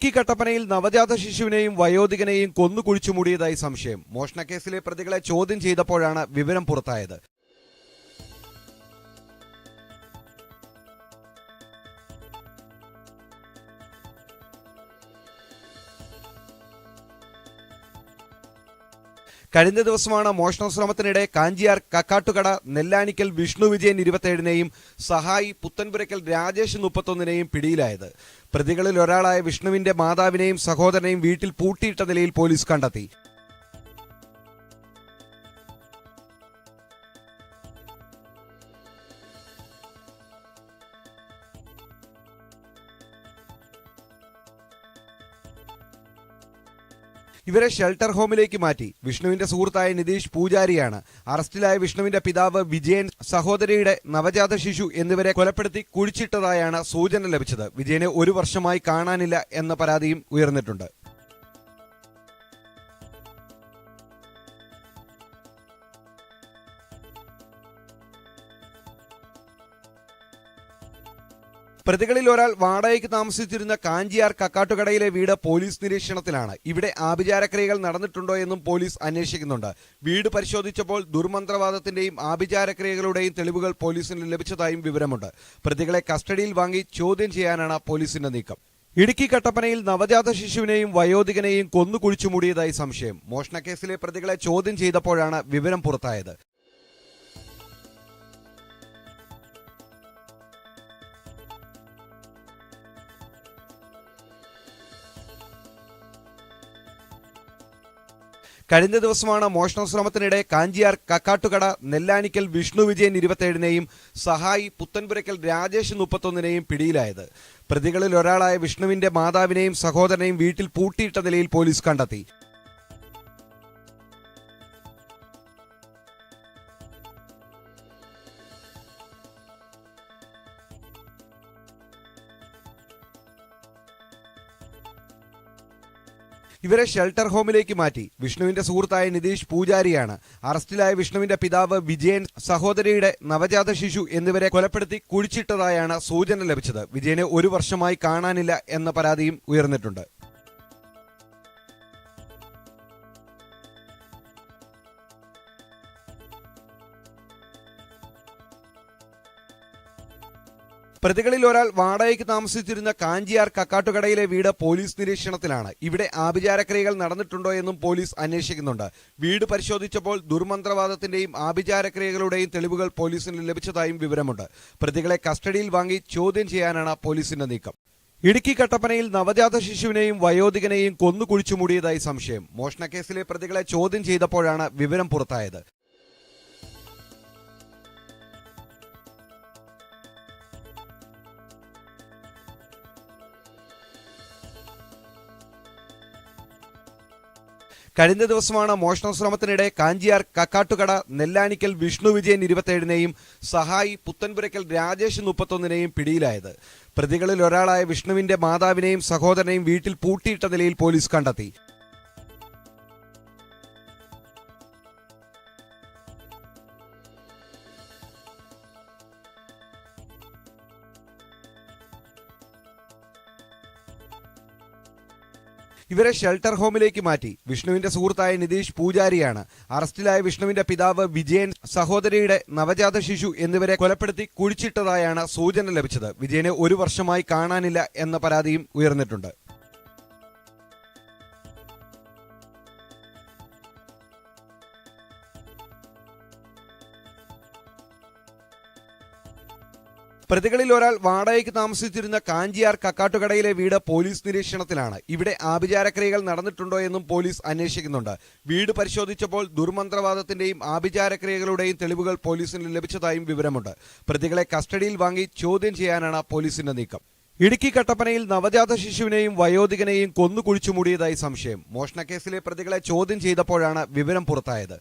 ഇടുക്കി കട്ടപ്പനയിൽ നവജാത ശിശുവിനെയും വയോധികനെയും കൊന്നു കുഴിച്ചു മൂടിയതായി സംശയം. മോഷണക്കേസിലെ പ്രതികളെ ചോദ്യം ചെയ്തപ്പോഴാണ് വിവരം പുറത്തായത്. കഴിഞ്ഞ ദിവസമാണ് മോഷണ ശ്രമത്തിനിടെ കാഞ്ചിയാർ കക്കാട്ടുകട നെല്ലാനിക്കൽ വിഷ്ണു വിജയൻ ഇരുപത്തേഴിനെയും സഹായി പുത്തൻപുരയ്ക്കൽ രാജേഷ് മുപ്പത്തൊന്നിനെയും പിടിയിലായത്. പ്രതികളിൽ ഒരാളായ വിഷ്ണുവിന്റെ മാതാവിനെയും സഹോദരനെയും വീട്ടിൽ പൂട്ടിയിട്ട നിലയിൽ പോലീസ് കണ്ടെത്തി. ഇവരെ ഷെൽട്ടർ ഹോമിലേക്ക് മാറ്റി. വിഷ്ണുവിന്റെ സുഹൃത്തായ നിതീഷ് പൂജാരിയാണ്. അറസ്റ്റിലായ വിഷ്ണുവിന്റെ പിതാവ് വിജയൻ സഹോദരിയുടെ നവജാത ശിശു എന്നിവരെ കൊലപ്പെടുത്തി കുഴിച്ചിട്ടതായാണ് സൂചന ലഭിച്ചത്. വിജയനെ ഒരു വർഷമായി കാണാനില്ല എന്ന പരാതിയും ഉയർന്നിട്ടുണ്ട്. പ്രതികളിൽ ഒരാൾ വാടകയ്ക്ക് താമസിച്ചിരുന്ന കാഞ്ചിയാർ കക്കാട്ടുകടയിലെ വീട് പോലീസ് നിരീക്ഷണത്തിലാണ്. ഇവിടെ ആഭിചാരക്രിയകൾ നടന്നിട്ടുണ്ടോ എന്നും പോലീസ് അന്വേഷിക്കുന്നുണ്ട്. വീട് പരിശോധിച്ചപ്പോൾ ദുർമന്ത്രവാദത്തിന്റെയും ആഭിചാരക്രിയകളുടെയും തെളിവുകൾ പോലീസിന് ലഭിച്ചതായും വിവരമുണ്ട്. പ്രതികളെ കസ്റ്റഡിയിൽ വാങ്ങി ചോദ്യം ചെയ്യാനാണ് പോലീസിന്റെ നീക്കം. ഇടുക്കി കട്ടപ്പനയിൽ നവജാത ശിശുവിനെയും വയോധികനെയും കൊന്നു കുഴിച്ചു മൂടിയതായി സംശയം. മോഷണക്കേസിലെ പ്രതികളെ ചോദ്യം ചെയ്തപ്പോഴാണ് വിവരം പുറത്തായത്. കഴിഞ്ഞ ദിവസമാണ് മോഷണ ശ്രമത്തിനിടെ കാഞ്ചിയാർ കക്കാട്ടുകട നെല്ലാനിക്കൽ വിഷ്ണു വിജയൻ ഇരുപത്തേഴിനെയും സഹായി പുത്തൻപുരയ്ക്കൽ രാജേഷ് മുപ്പത്തൊന്നിനെയും പിടിയിലായത്. പ്രതികളിൽ ഒരാളായ വിഷ്ണുവിന്റെ മാതാവിനെയും സഹോദരനെയും വീട്ടിൽ പൂട്ടിയിട്ട നിലയിൽ പോലീസ് കണ്ടെത്തി. ഇവരെ ഷെൽട്ടർ ഹോമിലേക്ക് മാറ്റി. വിഷ്ണുവിന്റെ സുഹൃത്തായ നിതീഷ് പൂജാരിയാണ്. അറസ്റ്റിലായ വിഷ്ണുവിന്റെ പിതാവ് വിജയൻ സഹോദരിയുടെ നവജാത ശിശു എന്നിവരെ കൊലപ്പെടുത്തി കുഴിച്ചിട്ടതായാണ് സൂചന ലഭിച്ചത്. വിജയനെ ഒരു വർഷമായി കാണാനില്ല എന്ന പരാതിയും ഉയർന്നിട്ടുണ്ട്. പ്രതികളിൽ ഒരാൾ വാടകയ്ക്ക് താമസിച്ചിരുന്ന കാഞ്ചിയാർ കക്കാട്ടുകടയിലെ വീട് പോലീസ് നിരീക്ഷണത്തിലാണ്. ഇവിടെ ആഭിചാരക്രിയകൾ നടന്നിട്ടുണ്ടോ എന്നും പോലീസ് അന്വേഷിക്കുന്നുണ്ട്. വീട് പരിശോധിച്ചപ്പോൾ ദുർമന്ത്രവാദത്തിന്റെയും ആഭിചാരക്രിയകളുടെയും തെളിവുകൾ പോലീസിന് ലഭിച്ചതായും വിവരമുണ്ട്. പ്രതികളെ കസ്റ്റഡിയിൽ വാങ്ങി ചോദ്യം ചെയ്യാനാണ് പോലീസിന്റെ നീക്കം. ഇടുക്കി കട്ടപ്പനയിൽ നവജാത ശിശുവിനെയും വയോധികനെയും കൊന്നു മൂടിയതായി സംശയം. മോഷണക്കേസിലെ പ്രതികളെ ചോദ്യം ചെയ്തപ്പോഴാണ് വിവരം പുറത്തായത്. കഴിഞ്ഞ ദിവസമാണ് മോഷണ ശ്രമത്തിനിടെ കാഞ്ചിയാർ കക്കാട്ടുകട നെല്ലാനിക്കൽ വിഷ്ണു വിജയൻ ഇരുപത്തേഴിനെയും സഹായി പുത്തൻപുരയ്ക്കൽ രാജേഷ് മുപ്പത്തൊന്നിനെയും പിടിയിലായത്. പ്രതികളിൽ ഒരാളായ വിഷ്ണുവിന്റെ മാതാവിനെയും സഹോദരനെയും വീട്ടിൽ പൂട്ടിയിട്ട നിലയിൽ പോലീസ് കണ്ടെത്തി. ഇവരെ ഷെൽട്ടർ ഹോമിലേക്ക് മാറ്റി. വിഷ്ണുവിന്റെ സുഹൃത്തായ നിതീഷ് പൂജാരിയാണ്. അറസ്റ്റിലായ വിഷ്ണുവിന്റെ പിതാവ് വിജയൻ സഹോദരിയുടെ നവജാത ശിശു എന്നിവരെ കൊലപ്പെടുത്തി കുഴിച്ചിട്ടതായാണ് സൂചന ലഭിച്ചത്. വിജയനെ ഒരു വർഷമായി കാണാനില്ല എന്ന പരാതിയും ഉയർന്നിട്ടുണ്ട്. പ്രതികളിൽ ഒരാൾ വാടകയ്ക്ക് താമസിച്ചിരുന്ന കാഞ്ചിയാർ കക്കാട്ടുകടയിലെ വീട് പോലീസ് നിരീക്ഷണത്തിലാണ്. ഇവിടെ ആഭിചാരക്രിയകൾ നടന്നിട്ടുണ്ടോ എന്നും പോലീസ് അന്വേഷിക്കുന്നുണ്ട്. വീട് പരിശോധിച്ചപ്പോൾ ദുർമന്ത്രവാദത്തിന്റെയും ആഭിചാരക്രിയകളുടെയും തെളിവുകൾ പോലീസിന് ലഭിച്ചതായും വിവരമുണ്ട്. പ്രതികളെ കസ്റ്റഡിയിൽ വാങ്ങി ചോദ്യം ചെയ്യാനാണ് പോലീസിന്റെ നീക്കം. ഇടുക്കി കട്ടപ്പനയിൽ നവജാത ശിശുവിനെയും വയോധികനെയും കൊന്നു കുഴിച്ചു മൂടിയതായി സംശയം. മോഷണക്കേസിലെ പ്രതികളെ ചോദ്യം ചെയ്തപ്പോഴാണ് വിവരം പുറത്തായത്.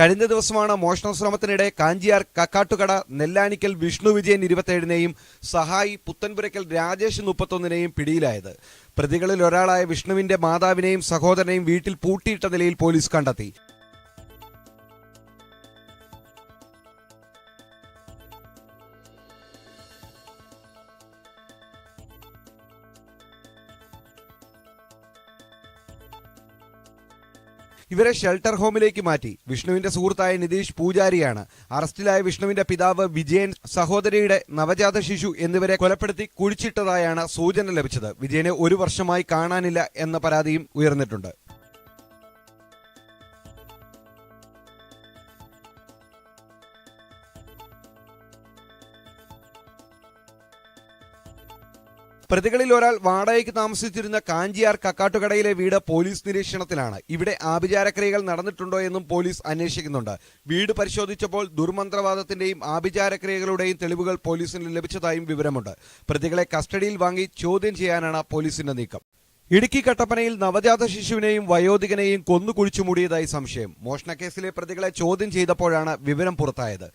കഴിഞ്ഞ ദിവസമാണ് മോഷണ ശ്രമത്തിനിടെ കാഞ്ചിയാർ കക്കാട്ടുകട നെല്ലാനിക്കൽ വിഷ്ണു വിജയൻ ഇരുപത്തേഴിനെയും സഹായി പുത്തൻപുരയ്ക്കൽ രാജേഷ് മുപ്പത്തൊന്നിനെയും പിടിയിലായത്. പ്രതികളിൽ ഒരാളായ വിഷ്ണുവിന്റെ മാതാവിനെയും സഹോദരനെയും വീട്ടിൽ പൂട്ടിയിട്ട നിലയിൽ പോലീസ് കണ്ടെത്തി. ഇവരെ ഷെൽട്ടർ ഹോമിലേക്ക് മാറ്റി. വിഷ്ണുവിന്റെ സുഹൃത്തായ നിതീഷ് പൂജാരിയാണ്. അറസ്റ്റിലായ വിഷ്ണുവിന്റെ പിതാവ് വിജയൻ സഹോദരിയുടെ നവജാത ശിശു എന്നിവരെ കൊലപ്പെടുത്തി കുഴിച്ചിട്ടതായാണ് സൂചന ലഭിച്ചത്. വിജയനെ ഒരു വർഷമായി കാണാനില്ല എന്ന പരാതിയും ഉയർന്നിട്ടുണ്ട്. പ്രതികളിൽ ഒരാൾ വാടകയ്ക്ക് താമസിച്ചിരുന്ന കാഞ്ചിയാർ കക്കാട്ടുകടയിലെ വീട് പോലീസ് നിരീക്ഷണത്തിലാണ്. ഇവിടെ ആഭിചാരക്രിയകൾ നടന്നിട്ടുണ്ടോ എന്നും പോലീസ് അന്വേഷിക്കുന്നുണ്ട്. വീട് പരിശോധിച്ചപ്പോൾ ദുർമന്ത്രവാദത്തിന്റെയും ആഭിചാരക്രിയകളുടെയും തെളിവുകൾ പോലീസിന് ലഭിച്ചതായും വിവരമുണ്ട്. പ്രതികളെ കസ്റ്റഡിയിൽ വാങ്ങി ചോദ്യം ചെയ്യാനാണ് പോലീസിന്റെ നീക്കം. ഇടുക്കി കട്ടപ്പനയിൽ നവജാത ശിശുവിനെയും വയോധികനെയും കൊന്നു കുഴിച്ചു മൂടിയതായി സംശയം. മോഷണക്കേസിലെ പ്രതികളെ ചോദ്യം ചെയ്തപ്പോഴാണ് വിവരം പുറത്തായത്.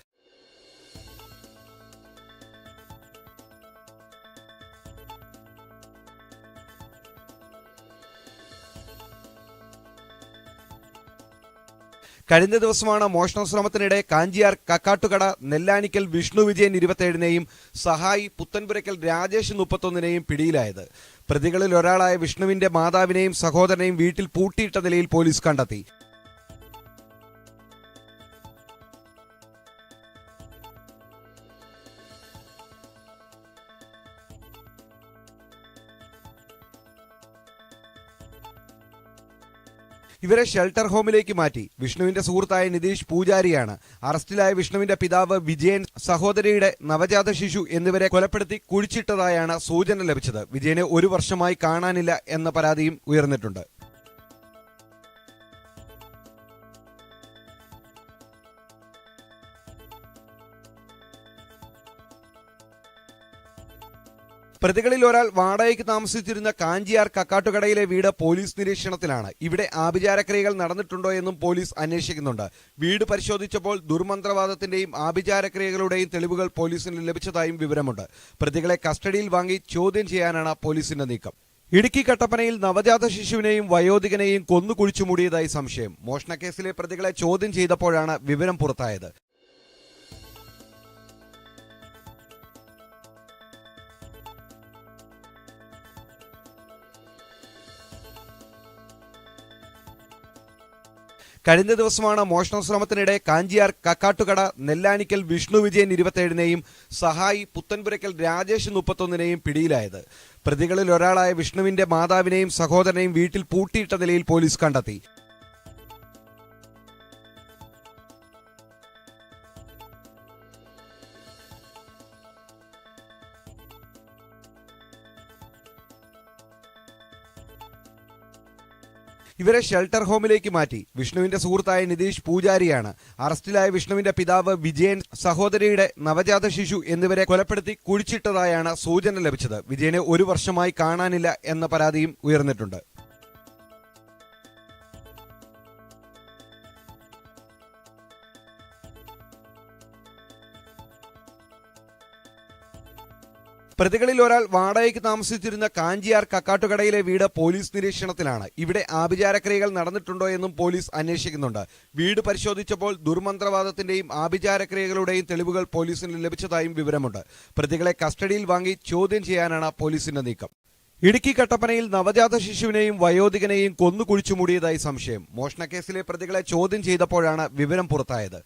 കഴിഞ്ഞ ദിവസമാണ് മോഷണ ശ്രമത്തിനിടെ കാഞ്ചിയാർ കക്കാട്ടുകട നെല്ലാനിക്കൽ വിഷ്ണു വിജയൻ ഇരുപത്തേഴിനെയും സഹായി പുത്തൻപുരയ്ക്കൽ രാജേഷ് മുപ്പത്തൊന്നിനെയും പിടിയിലായത്. പ്രതികളിൽ ഒരാളായ വിഷ്ണുവിന്റെ മാതാവിനെയും സഹോദരനെയും വീട്ടിൽ പൂട്ടിയിട്ട നിലയിൽ പോലീസ് കണ്ടെത്തി. ഇവരെ ഷെൽട്ടർ ഹോമിലേക്ക് മാറ്റി. വിഷ്ണുവിന്റെ സുഹൃത്തായ നിതീഷ് പൂജാരിയാണ്. അറസ്റ്റിലായ വിഷ്ണുവിന്റെ പിതാവ് വിജയൻ സഹോദരിയുടെ നവജാത ശിശു എന്നിവരെ കൊലപ്പെടുത്തി കുഴിച്ചിട്ടതായാണ് സൂചന ലഭിച്ചത്. വിജയനെ ഒരു വർഷമായി കാണാനില്ല എന്ന പരാതിയും ഉയർന്നിട്ടുണ്ട്. പ്രതികളിൽ ഒരാൾ വാടകയ്ക്ക് താമസിച്ചിരുന്ന കാഞ്ചിയാർ കക്കാട്ടുകടയിലെ വീട് പോലീസ് നിരീക്ഷണത്തിലാണ്. ഇവിടെ ആഭിചാരക്രിയകൾ നടന്നിട്ടുണ്ടോ എന്നും പോലീസ് അന്വേഷിക്കുന്നുണ്ട്. വീട് പരിശോധിച്ചപ്പോൾ ദുർമന്ത്രവാദത്തിന്റെയും ആഭിചാരക്രിയകളുടെയും തെളിവുകൾ പോലീസിന് ലഭിച്ചതായും വിവരമുണ്ട്. പ്രതികളെ കസ്റ്റഡിയിൽ വാങ്ങി ചോദ്യം ചെയ്യാനാണ് പോലീസിന്റെ നീക്കം. ഇടുക്കി കട്ടപ്പനയിൽ നവജാത ശിശുവിനെയും വയോധികനെയും കൊന്നു കുഴിച്ചു മൂടിയതായി സംശയം. മോഷണക്കേസിലെ പ്രതികളെ ചോദ്യം ചെയ്തപ്പോഴാണ് വിവരം പുറത്തായത്. കഴിഞ്ഞ ദിവസമാണ് മോഷണ ശ്രമത്തിനിടെ കാഞ്ചിയാർ കക്കാട്ടുകട നെല്ലാനിക്കൽ വിഷ്ണു വിജയൻ ഇരുപത്തേഴിനെയും സഹായി പുത്തൻപുരയ്ക്കൽ രാജേഷ് മുപ്പത്തൊന്നിനെയും പിടിയിലായത്. പ്രതികളിൽ ഒരാളായ വിഷ്ണുവിന്റെ മാതാവിനെയും സഹോദരനെയും വീട്ടിൽ പൂട്ടിയിട്ട നിലയിൽ പോലീസ് കണ്ടെത്തി. ഇവരെ ഷെൽട്ടർ ഹോമിലേക്ക് മാറ്റി. വിഷ്ണുവിന്റെ സുഹൃത്തായ നിതീഷ് പൂജാരിയാണ്. അറസ്റ്റിലായ വിഷ്ണുവിന്റെ പിതാവ് വിജയൻ സഹോദരിയുടെ നവജാത ശിശു എന്നിവരെ കൊലപ്പെടുത്തി കുഴിച്ചിട്ടതായാണ് സൂചന ലഭിച്ചത്. വിജയനെ ഒരു വർഷമായി കാണാനില്ല എന്ന പരാതിയും ഉയർന്നിട്ടുണ്ട്. പ്രതികളിൽ ഒരാൾ വാടകയ്ക്ക് താമസിച്ചിരുന്ന കാഞ്ചിയാർ കക്കാട്ടുകടയിലെ വീട് പോലീസ് നിരീക്ഷണത്തിലാണ്. ഇവിടെ ആഭിചാരക്രിയകൾ നടന്നിട്ടുണ്ടോ എന്നും പോലീസ് അന്വേഷിക്കുന്നുണ്ട്. വീട് പരിശോധിച്ചപ്പോൾ ദുർമന്ത്രവാദത്തിന്റെയും ആഭിചാരക്രിയകളുടെയും തെളിവുകൾ പോലീസിന് ലഭിച്ചതായും വിവരമുണ്ട്. പ്രതികളെ കസ്റ്റഡിയിൽ വാങ്ങി ചോദ്യം ചെയ്യാനാണ് പോലീസിന്റെ നീക്കം. ഇടുക്കി കട്ടപ്പനയിൽ നവജാത ശിശുവിനെയും വയോധികനെയും കൊന്നു മൂടിയതായി സംശയം. മോഷണക്കേസിലെ പ്രതികളെ ചോദ്യം ചെയ്തപ്പോഴാണ് വിവരം പുറത്തായത്.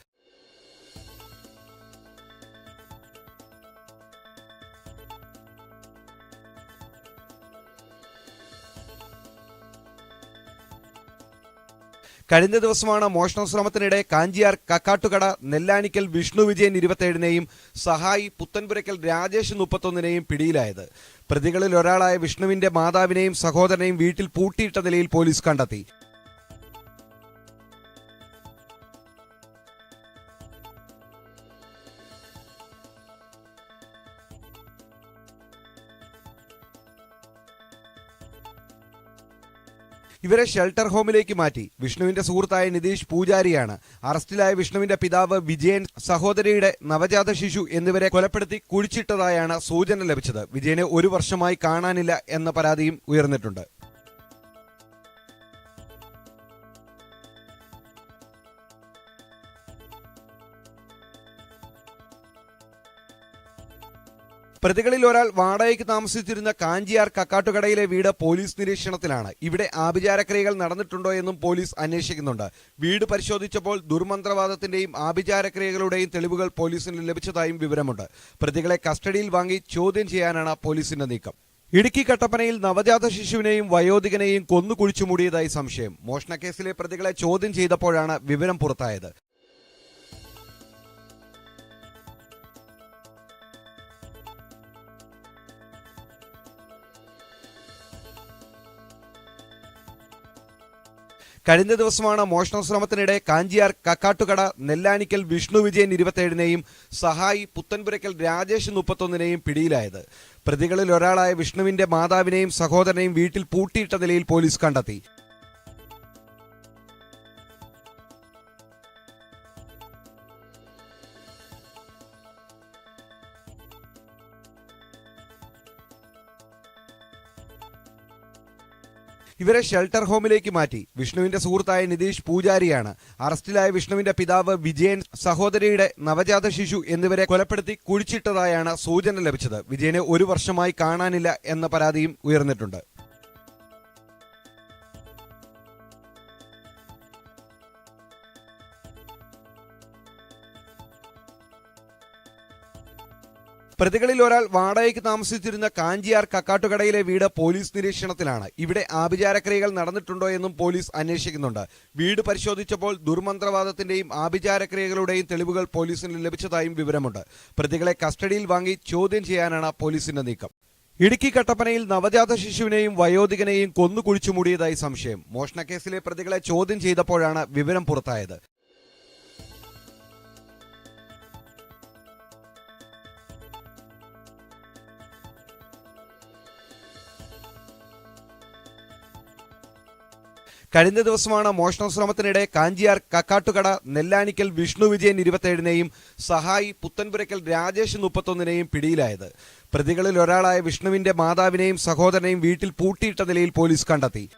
കഴിഞ്ഞ ദിവസമാണ് മോഷണ ശ്രമത്തിനിടെ കാഞ്ചിയാർ കക്കാട്ടുകട നെല്ലാനിക്കൽ വിഷ്ണു വിജയൻ ഇരുപത്തേഴിനെയും സഹായി പുത്തൻപുരയ്ക്കൽ രാജേഷ് മുപ്പത്തൊന്നിനെയും പിടിയിലായത്. പ്രതികളിൽ ഒരാളായ വിഷ്ണുവിന്റെ മാതാവിനെയും സഹോദരനെയും വീട്ടിൽ പൂട്ടിയിട്ട നിലയിൽ പോലീസ് കണ്ടെത്തി. ഇവരെ ഷെൽട്ടർ ഹോമിലേക്ക് മാറ്റി. വിഷ്ണുവിന്റെ സുഹൃത്തായ നിതീഷ് പൂജാരിയാണ്. അറസ്റ്റിലായ വിഷ്ണുവിന്റെ പിതാവ് വിജയൻ സഹോദരിയുടെ നവജാത ശിശു എന്നിവരെ കൊലപ്പെടുത്തി കുഴിച്ചിട്ടതായാണ് സൂചന ലഭിച്ചത്. വിജയനെ ഒരു വർഷമായി കാണാനില്ല എന്ന പരാതിയും ഉയർന്നിട്ടുണ്ട്. പ്രതികളിൽ ഒരാൾ വാടകയ്ക്ക് താമസിച്ചിരുന്ന കാഞ്ചിയാർ കക്കാട്ടുകടയിലെ വീട് പോലീസ് നിരീക്ഷണത്തിലാണ്. ഇവിടെ ആഭിചാരക്രിയകൾ നടന്നിട്ടുണ്ടോ എന്നും പോലീസ് അന്വേഷിക്കുന്നുണ്ട്. വീട് പരിശോധിച്ചപ്പോൾ ദുർമന്ത്രവാദത്തിന്റെയും ആഭിചാരക്രിയകളുടെയും തെളിവുകൾ പോലീസിന് ലഭിച്ചതായും വിവരമുണ്ട്. പ്രതികളെ കസ്റ്റഡിയിൽ വാങ്ങി ചോദ്യം ചെയ്യാനാണ് പോലീസിന്റെ നീക്കം. ഇടുക്കി കട്ടപ്പനയിൽ നവജാത ശിശുവിനെയും വയോധികനെയും കൊന്നു കുഴിച്ചു മൂടിയതായി സംശയം. മോഷണക്കേസിലെ പ്രതികളെ ചോദ്യം ചെയ്തപ്പോഴാണ് വിവരം പുറത്തായത്. കഴിഞ്ഞ ദിവസമാണ് മോഷണ ശ്രമത്തിനിടെ കാഞ്ചിയാർ കക്കാട്ടുകട നെല്ലാനിക്കൽ വിഷ്ണു വിജയൻ ഇരുപത്തേഴിനെയും സഹായി പുത്തൻപുരയ്ക്കൽ രാജേഷ് മുപ്പത്തൊന്നിനെയും പിടിയിലായത്. പ്രതികളിൽ ഒരാളായ വിഷ്ണുവിന്റെ മാതാവിനെയും സഹോദരനെയും വീട്ടിൽ പൂട്ടിയിട്ട നിലയിൽ പോലീസ് കണ്ടെത്തി. ഇവരെ ഷെൽട്ടർ ഹോമിലേക്ക് മാറ്റി. വിഷ്ണുവിന്റെ സുഹൃത്തായ നിതീഷ് പൂജാരിയാണ്. അറസ്റ്റിലായ വിഷ്ണുവിന്റെ പിതാവ് വിജയൻ സഹോദരിയുടെ നവജാത ശിശു എന്നിവരെ കൊലപ്പെടുത്തി കുഴിച്ചിട്ടതായാണ് സൂചന ലഭിച്ചത്. വിജയനെ ഒരു വർഷമായി കാണാനില്ല എന്ന പരാതിയും ഉയർന്നിട്ടുണ്ട്. പ്രതികളിൽ ഒരാൾ വാടകയ്ക്ക് താമസിച്ചിരുന്ന കാഞ്ചിയാർ കക്കാട്ടുകടയിലെ വീട് പോലീസ് നിരീക്ഷണത്തിലാണ്. ഇവിടെ ആഭിചാരക്രിയകൾ നടന്നിട്ടുണ്ടോ എന്നും പോലീസ് അന്വേഷിക്കുന്നുണ്ട്. വീട് പരിശോധിച്ചപ്പോൾ ദുർമന്ത്രവാദത്തിന്റെയും ആഭിചാരക്രിയകളുടെയും തെളിവുകൾ പോലീസിന് ലഭിച്ചതായും വിവരമുണ്ട്. പ്രതികളെ കസ്റ്റഡിയിൽ വാങ്ങി ചോദ്യം ചെയ്യാനാണ് പോലീസിന്റെ നീക്കം. ഇടുക്കി കട്ടപ്പനയിൽ നവജാത ശിശുവിനെയും വയോധികനെയും കൊന്നു കുഴിച്ചു മൂടിയതായി സംശയം. മോഷണക്കേസിലെ പ്രതികളെ ചോദ്യം ചെയ്തപ്പോഴാണ് വിവരം പുറത്തായത്. കഴിഞ്ഞ ദിവസമാണ് മോഷണ ശ്രമത്തിനിടെ കാഞ്ചിയാർ കക്കാട്ടുകട നെല്ലാനിക്കൽ വിഷ്ണു വിജയൻ ഇരുപത്തേഴിനെയും സഹായി പുത്തൻപുരയ്ക്കൽ രാജേഷ് മുപ്പത്തൊന്നിനെയും പിടിയിലായത്. പ്രതികളിൽ ഒരാളായ വിഷ്ണുവിന്റെ മാതാവിനെയും സഹോദരനെയും വീട്ടിൽ പൂട്ടിയിട്ട നിലയിൽ പോലീസ് കണ്ടെത്തി.